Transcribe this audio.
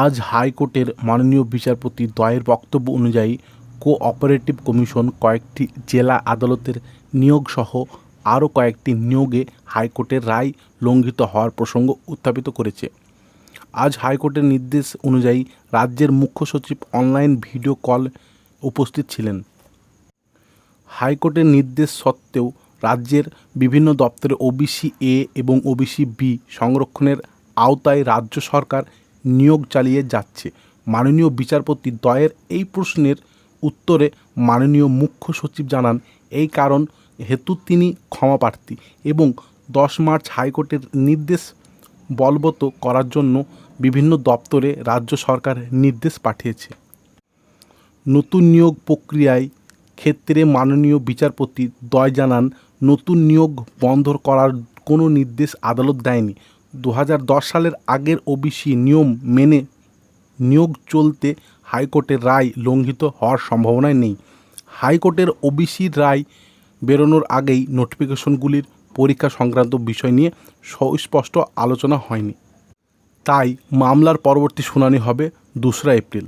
আজ হাইকোর্টের মাননীয় বিচারপতি দ্বয়ের বক্তব্য অনুযায়ী কোঅপারেটিভ কমিশন কয়েকটি জেলা আদালতের নিয়োগসহ আরও কয়েকটি নিয়োগে হাইকোর্টের রায় লঙ্ঘিত হওয়ার প্রসঙ্গ উত্থাপিত করেছে। আজ হাইকোর্টের নির্দেশ অনুযায়ী রাজ্যের মুখ্য সচিব অনলাইন ভিডিও কল উপস্থিত ছিলেন। হাইকোর্টের নির্দেশ সত্ত্বেও রাজ্যের বিভিন্ন দপ্তরে ওবিসি এ এবং ওবিসি বি সংরক্ষণের আওতায় রাজ্য সরকার নিয়োগ চালিয়ে যাচ্ছে। মাননীয় বিচারপতি দয়ের এই প্রশ্নের উত্তরে মাননীয় মুখ্য সচিব জানান, এই কারণ হেতু তিনি ক্ষমাপ্রার্থী এবং দশ মার্চ হাইকোর্টের নির্দেশ বলবৎ করার জন্য বিভিন্ন দপ্তরে রাজ্য সরকার নির্দেশ পাঠিয়েছে। নতুন নিয়োগ প্রক্রিয়ায় ক্ষেত্রে মাননীয় বিচারপতি দয় জানান, নতুন নিয়োগ বন্ধ করার কোনো নির্দেশ আদালত দেয়নি। দু হাজার দশ সালের আগের ওবিসি নিয়ম মেনে নিয়োগ চলতে হাইকোর্টের রায় লঙ্ঘিত হওয়ার সম্ভাবনাই নেই। হাইকোর্টের ওবিসির রায় বেরোনোর আগেই নোটিফিকেশনগুলির পরীক্ষা সংক্রান্ত বিষয় নিয়ে সুস্পষ্ট আলোচনা হয়নি। তাই মামলার পরবর্তী শুনানি হবে দোসরা এপ্রিল।